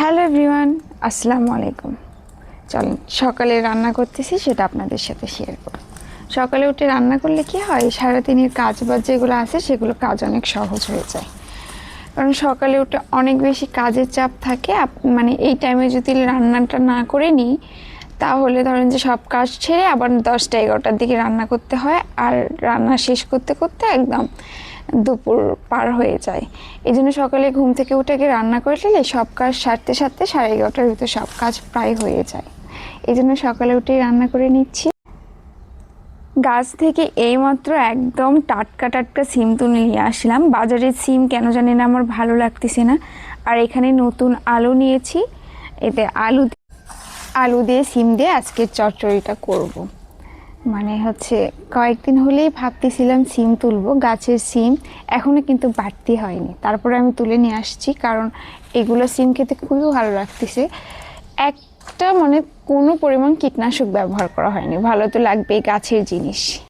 Hello everyone, আসসালামু আলাইকুম। চলেন, সকালে রান্না করতেছি, সেটা আপনাদের সাথে শেয়ার করব। সকালে উঠে রান্না করলে কি হয়? সারাদিনের কাজ বাজ যেগুলো আছে, সেগুলো কাজ অনেক সহজ হয়ে যায়। কারণ সকালে উঠে অনেক বেশি কাজের চাপ থাকে। মানে এই টাইমে যদি রান্নাটা না করে নিই, তাহলে ধরেন যে সব কাজ ছেড়ে আবার দশটা, এগারোটার দিকে রান্না করতে হয়। আর রান্না শেষ করতে করতে একদম দুপুর পার হয়ে যায়। এই জন্য সকালে ঘুম থেকে উঠে গিয়ে রান্না করে ফেলে সব কাজ সারতে সারতে সাড়ে এগারোটার ভিতরে সব কাজ প্রায় হয়ে যায়। এই জন্য সকালে উঠেই রান্না করে নিচ্ছি। গাছ থেকে এইমাত্র একদম টাটকা টাটকা সিম তুলে নিয়ে আসলাম। বাজারের সিম কেন জানি না আমার ভালো লাগতেছে না। আর এখানে নতুন আলু নিয়েছি। এতে আলু আলু দিয়ে সিম দিয়ে আজকের চচ্চড়িটা করব। মানে হচ্ছে কয়েকদিন হলেই ভাবতেছিলাম সিম তুলবো, গাছের সিম। এখনও কিন্তু বাড়তি হয়নি। তারপরে আমি তুলে নিয়ে আসছি কারণ এগুলো সিম খেতে খুবই ভালো লাগতেছে। একটা মানে কোনো পরিমাণ কীটনাশক ব্যবহার করা হয়নি। ভালো তো লাগবেই গাছের জিনিস।